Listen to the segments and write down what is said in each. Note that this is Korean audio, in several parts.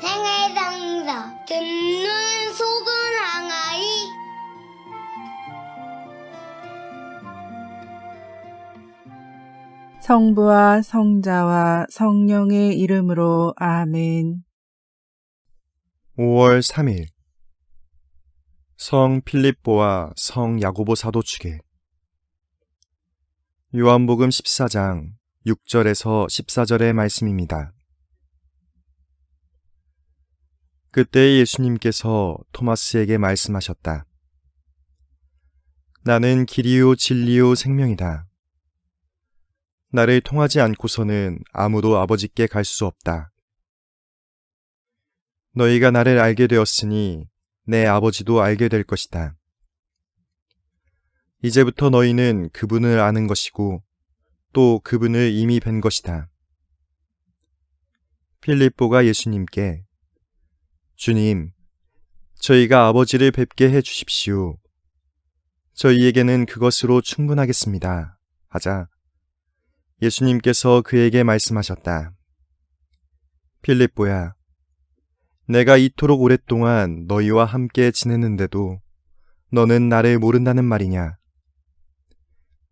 생애상사 듣는 속은 항아리 성부와 성자와 성령의 이름으로 아멘. 5월 3일 성 필립보와 성 야고보 사도 측에 요한복음 14장 6절에서 14절의 말씀입니다. 그때 예수님께서 토마스에게 말씀하셨다. 나는 길이요 진리요 생명이다. 나를 통하지 않고서는 아무도 아버지께 갈 수 없다. 너희가 나를 알게 되었으니 내 아버지도 알게 될 것이다. 이제부터 너희는 그분을 아는 것이고 또 그분을 이미 뵌 것이다. 필립보가 예수님께 주님, 저희가 아버지를 뵙게 해 주십시오. 저희에게는 그것으로 충분하겠습니다. 하자 예수님께서 그에게 말씀하셨다. 필립보야, 내가 이토록 오랫동안 너희와 함께 지냈는데도 너는 나를 모른다는 말이냐?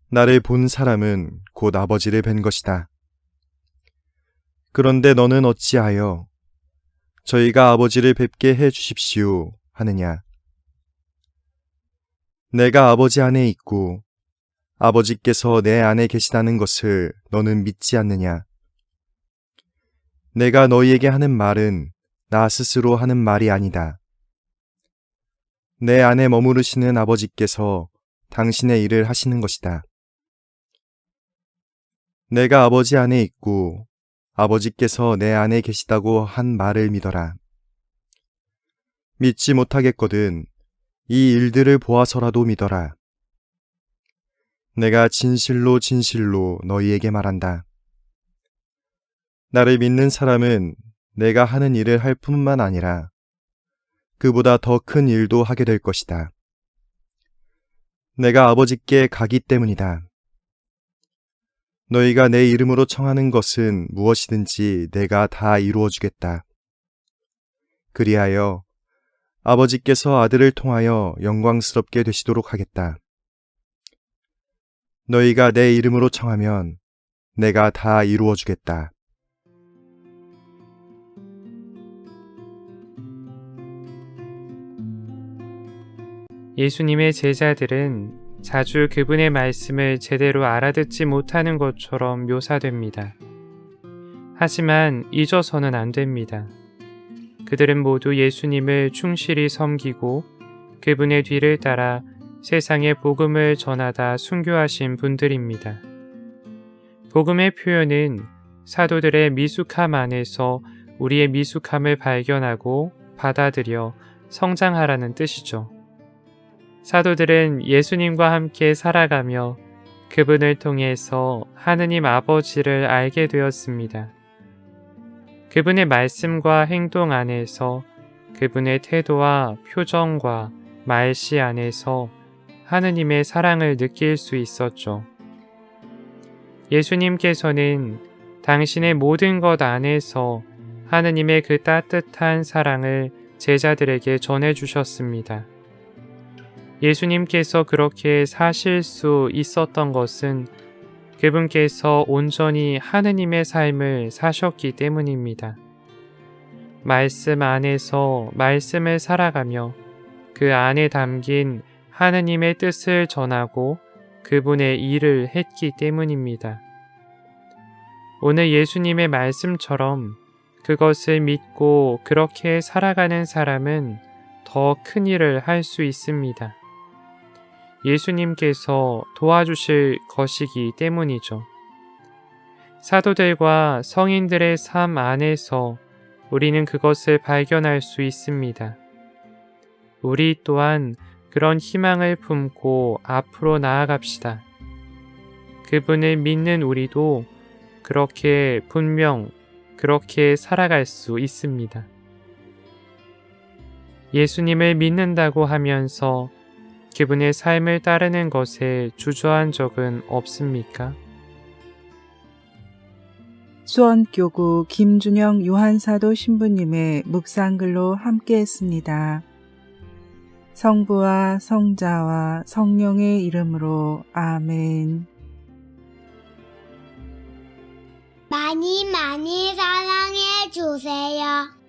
나를 본 사람은 곧 아버지를 뵌 것이다. 그런데 너는 어찌하여 저희가 아버지를 뵙게 해 주십시오 하느냐? 내가 아버지 안에 있고 아버지께서 내 안에 계시다는 것을 너는 믿지 않느냐? 내가 너희에게 하는 말은 나 스스로 하는 말이 아니다. 내 안에 머무르시는 아버지께서 당신의 일을 하시는 것이다. 내가 아버지 안에 있고 아버지께서 내 안에 계시다고 한 말을 믿어라. 믿지 못하겠거든 이 일들을 보아서라도 믿어라. 내가 진실로 진실로 너희에게 말한다. 나를 믿는 사람은 내가 하는 일을 할 뿐만 아니라 그보다 더 큰 일도 하게 될 것이다. 내가 아버지께 가기 때문이다. 너희가 내 이름으로 청하는 것은 무엇이든지 내가 다 이루어 주겠다. 그리하여 아버지께서 아들을 통하여 영광스럽게 되시도록 하겠다. 너희가 내 이름으로 청하면 내가 다 이루어 주겠다. 예수님의 제자들은 자주 그분의 말씀을 제대로 알아듣지 못하는 것처럼 묘사됩니다. 하지만 잊어서는 안 됩니다. 그들은 모두 예수님을 충실히 섬기고 그분의 뒤를 따라 세상에 복음을 전하다 순교하신 분들입니다. 복음의 표현은 사도들의 미숙함 안에서 우리의 미숙함을 발견하고 받아들여 성장하라는 뜻이죠. 사도들은 예수님과 함께 살아가며 그분을 통해서 하느님 아버지를 알게 되었습니다. 그분의 말씀과 행동 안에서 그분의 태도와 표정과 말씨 안에서 하느님의 사랑을 느낄 수 있었죠. 예수님께서는 당신의 모든 것 안에서 하느님의 그 따뜻한 사랑을 제자들에게 전해주셨습니다. 예수님께서 그렇게 사실 수 있었던 것은 그분께서 온전히 하느님의 삶을 사셨기 때문입니다. 말씀 안에서 말씀을 살아가며 그 안에 담긴 하느님의 뜻을 전하고 그분의 일을 했기 때문입니다. 오늘 예수님의 말씀처럼 그것을 믿고 그렇게 살아가는 사람은 더 큰 일을 할 수 있습니다. 예수님께서 도와주실 것이기 때문이죠. 사도들과 성인들의 삶 안에서 우리는 그것을 발견할 수 있습니다. 우리 또한 그런 희망을 품고 앞으로 나아갑시다. 그분을 믿는 우리도 그렇게 분명 그렇게 살아갈 수 있습니다. 예수님을 믿는다고 하면서 그분의 삶을 따르는 것에 주저한 적은 없습니까? 수원교구 김준영 요한사도 신부님의 묵상글로 함께했습니다. 성부와 성자와 성령의 이름으로 아멘. 많이 많이 사랑해 주세요.